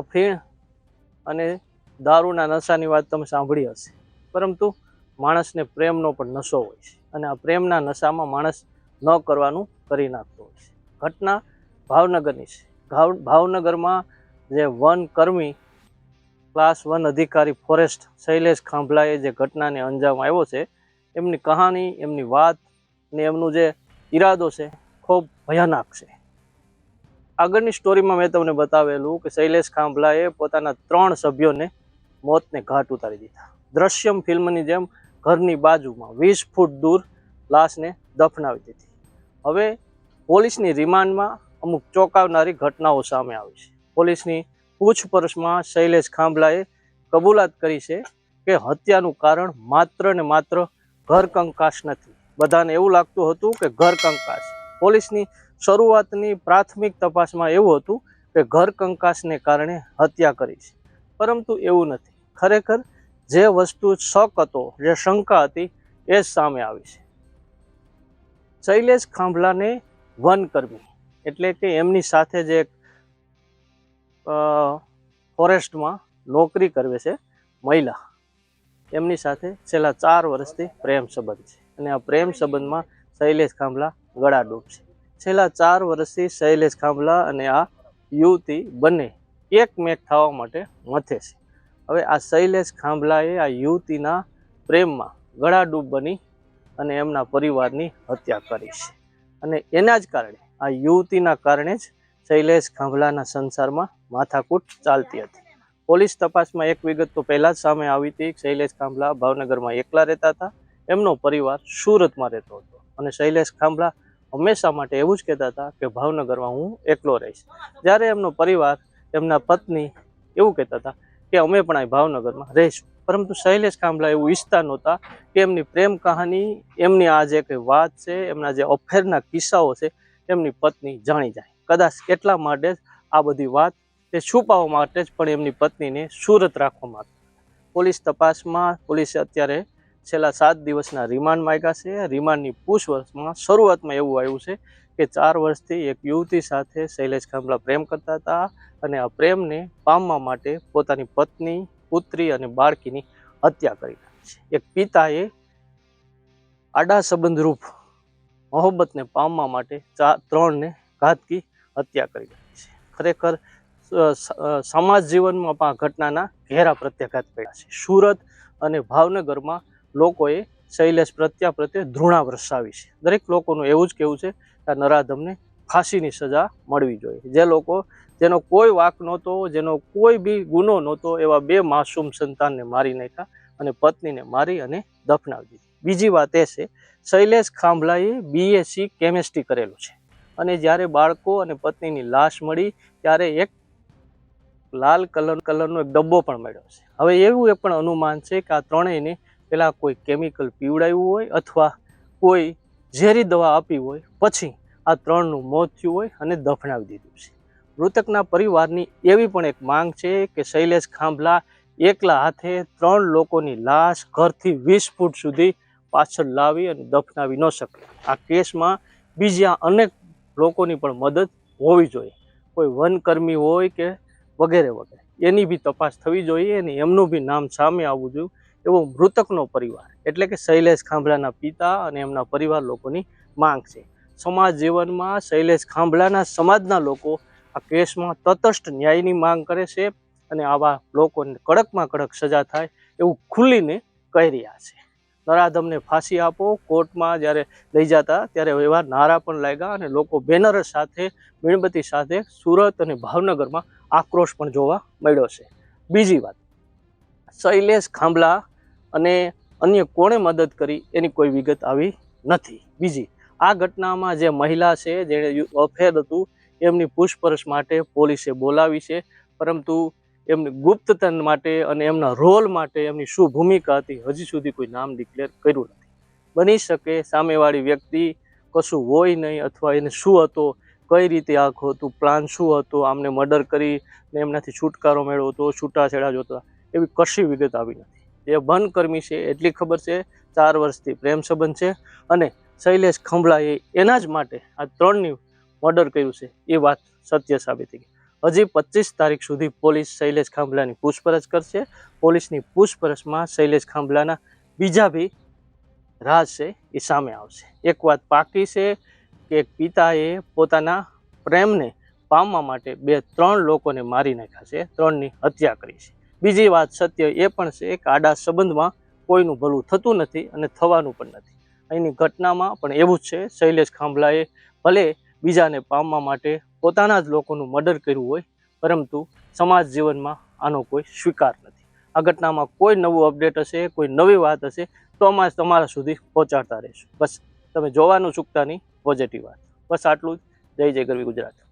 અફીણ અને દારૂના નશાની વાત તમે સાંભળી હશે. પરંતુ માણસને પ્રેમનો પણ નશો હોય છે અને આ પ્રેમના નશામાં માણસ ન કરવાનું કરી નાખતો હોય છે. ઘટના ભાવનગરની છે. ભાવ, ભાવનગરમાં જે વન કર્મી, ક્લાસ વન અધિકારી ફોરેસ્ટ શૈલેષ ખાંભલાએ જે ઘટનાને અંજામ આવ્યો છે, એમની કહાની, એમની વાત ને એમનું જે ઈરાદો છે, ખૂબ ભયાનક છે. આગળની સ્ટોરીમાં મેં તમને બતાવેલું કે શૈલેષ ખાંભલાએ પોતાના ત્રણ સભ્યોને મોતને ઘાટ ઉતારી દીધા. દ્રશ્યમ ફિલ્મની જેમ ઘરની બાજુમાં વીસ ફૂટ દૂર લાશને દફનાવી દીધી. હવે પોલીસની રિમાન્ડમાં અમુક ચોંકાવનારી ઘટનાઓ સામે આવી છે. પોલીસની પૂછપરછમાં શૈલેષ ખાંભલાએ કબૂલાત કરી છે કે હત્યાનું કારણ માત્ર ને માત્ર ઘર કંકાશ નથી. બધાને એવું લાગતું હતું કે ઘર કંકાશ પોલીસની શરૂઆતની પ્રાથમિક તપાસમાં એવું હતું કે ઘર કંકાસને કારણે હત્યા કરી છે. પરંતુ એવું નથી. ખરેખર જે વસ્તુ શક હતો, જે શંકા હતી, એ જ સામે આવી છે. શૈલેષ ખાંભલાને વનકર્મી એટલે કે એમની સાથે જે ફોરેસ્ટમાં નોકરી કરવે છે, મહિલા. એમની સાથે છેલ્લા ચાર વર્ષથી પ્રેમ સંબંધ છે અને આ પ્રેમ સંબંધમાં શૈલેષ ખાંભલા ગળાડૂબ છે. છેલ્લા ચાર વર્ષથી શૈલેષ ખાંભલા અને આ યુવતી બંને એકમેક થવા માટે મથે છે. હવે આ શૈલેષ ખાંભલાએ આ યુવતીના પ્રેમમાં ગળાડૂબ બની અને એમના પરિવારની હત્યા કરી છે. અને એના જ કારણે, આ યુવતીના કારણે જ શૈલેષ ખાંભલાના સંસારમાં માથાકૂટ ચાલતી હતી. પોલીસ તપાસમાં એક વિગત તો પહેલાં જ સામે આવી હતી. શૈલેષ ખાંભલા ભાવનગરમાં એકલા રહેતા હતા. એમનો પરિવાર સુરતમાં રહેતો હતો અને શૈલેષ ખાંભલા હંમેશા માટે એવું જ કહેતા હતા કે ભાવનગરમાં હું એકલો રહીશ. જ્યારે એમનો પરિવાર, એમના પત્ની એવું કહેતા હતા કે અમે પણ અહીં ભાવનગરમાં રહીશું. પરંતુ શૈલેષ ખાંભલા એવું ઈચ્છતા નહોતા કે એમની પ્રેમ કહાની, એમની આ જે કંઈ વાત છે, એમના જે અફેરના કિસ્સાઓ છે, એમની પત્ની જાણી જાય. કદાચ એટલા માટે જ આ બધી વાત તે છુપાવવા માટે જ પણ એમની પત્નીને સુરત રાખવા માંગતા પોલીસ તપાસમાં પોલીસે અત્યારે છેલ્લા સાત દિવસના રિમાન્ડ માગ્યા છે. રિમાન્ડની પૂછપરછમાં શરૂઆતમાં એવું આવ્યું છે કે ચાર વર્ષથી એક યુવતી સાથે શૈલેષ ખાંભલા પ્રેમ કરતા હતા અને આ પ્રેમને પામવા માટે પોતાની પત્ની, પુત્રી અને બાળકીની હત્યા કરી છે. એક પિતાએ આડા સંબંધરૂપ મોહબ્બતને પામવા માટે ચાર ત્રણને ઘાતકી હત્યા કરી છે. ખરેખર સમાજ જીવનમાં પણ આ ઘટનાના ઘેરા પ્રત્યાઘાત પડ્યા છે. સુરત અને ભાવનગરમાં લોકોએ શૈલેષ પ્રત્યા પ્રત્યે ધૃણા વરસાવી છે. દરેક લોકોનું એવું જ કહેવું છે કે નરાધમને ફાંસીની સજા મળવી જોઈએ. જે લોકો, જેનો કોઈ વાક નહોતો, જેનો કોઈ બી ગુનો નહોતો, એવા બે માસૂમ સંતાનને મારી નાખ્યા અને પત્નીને મારી અને દફનાવી દીધી. બીજી વાત એ છે, શૈલેષ ખાંભલાએ બીએસસી કેમેસ્ટ્રી કરેલું છે. અને જ્યારે બાળકો અને પત્નીની લાશ મળી, ત્યારે એક લાલ કલર, કલરનો એક ડબ્બો પણ મળ્યો છે. હવે એવું એક પણ અનુમાન છે કે આ ત્રણેયને પેલા કોઈ કેમિકલ પીવડાવ્યું હોય અથવા કોઈ ઝેરી દવા આપી હોય, પછી આ ત્રણનું મોત થયું હોય અને દફનાવી દીધું છે. મૃતકના પરિવારની એવી પણ એક માંગ છે કે શૈલેષ ખાંભલા એકલા હાથે ત્રણ લોકોની લાશ ઘરથી વીસ ફૂટ સુધી પાછળ લાવી અને દફનાવી ન શકે. આ કેસમાં બીજા અનેક લોકોની પણ મદદ હોવી જોઈએ. કોઈ વનકર્મી હોય કે વગેરે વગેરે. એની બી તપાસ થવી જોઈએ અને એમનું બી નામ સામે આવવું જોઈએ. એવો મૃતકનો પરિવાર, એટલે કે શૈલેષ ખાંભલાના પિતા અને એમના પરિવાર લોકોની માંગ છે. સમાજ જીવનમાં શૈલેષ ખાંભલાના સમાજના લોકો આ કેસમાં તટસ્થ ન્યાયની માંગ કરે છે અને આવા લોકોને કડકમાં કડક સજા થાય એવું ખુલ્લીને કહી રહ્યા છે. નરાધમને ફાંસી આપો, કોર્ટમાં જ્યારે લઈ જતા ત્યારે એવા નારા પણ લાગ્યા અને લોકો બેનર સાથે, મીણબત્તી સાથે સુરત અને ભાવનગરમાં આક્રોશ પણ જોવા મળ્યો છે. બીજી વાત, શૈલેષ ખાંભલા અને અન્ય કોણે મદદ કરી એની કોઈ વિગત આવી નથી. બીજી, આ ઘટનામાં જે મહિલા છે જેણે અફેર હતું, એમની પૂછપરછ માટે પોલીસે બોલાવી છે. પરંતુ એમની ગુપ્તતન માટે અને એમના રોલ માટે એમની શું ભૂમિકા હતી, હજી સુધી કોઈ નામ ડિક્લેર કર્યું નથી. બની શકે સામેવાળી વ્યક્તિ કશું હોય નહીં અથવા એને શું હતો, કઈ રીતે આખો હતું પ્લાન શું હતો, આમને મર્ડર કરી ને એમનાથી છુટકારો મેળવ્યો હતો છૂટાછેડા જોતા, એવી કશી વિગત આવી નથી. એ વનકર્મી છે એટલી ખબર છે, ચાર વર્ષથી પ્રેમ સંબંધ છે અને શૈલેષ ખંભળાએ એના જ માટે આ ત્રણની મર્ડર કર્યું છે, એ વાત સત્ય સાબિત થઈ ગઈ. હજી પચીસ તારીખ સુધી પોલીસ શૈલેષ ખાંભલાની પૂછપરછ કરશે. પોલીસની પૂછપરછમાં શૈલેષ ખાંભલાના બીજા બી રાજ છે, એ સામે આવશે. એક વાત પાકી છે કે પિતાએ પોતાના પ્રેમને પામવા માટે બે, ત્રણ લોકોને મારી નાખ્યા છે, ત્રણની હત્યા કરી છે. બીજી વાત સત્ય એ પણ છે કે આડા સંબંધમાં કોઈનું ભલું થતું નથી અને થવાનું પણ નથી. અહીંની ઘટનામાં પણ એવું જ છે. શૈલેષ ખાંભલાએ ભલે બીજાને પામવા માટે પોતાના જ લોકોનું મર્ડર કર્યું હોય, પરંતુ સમાજ જીવનમાં આનો કોઈ સ્વીકાર નથી. આ ઘટનામાં કોઈ નવું અપડેટ હશે, કોઈ નવી વાત હશે, તો અમારે તમારા સુધી પહોંચાડતા રહીશું. બસ, તમે જોવાનું ચૂકતા નહીં પોઝિટિવ વાત. બસ, આટલું જ. જય જય ગરવી ગુજરાત.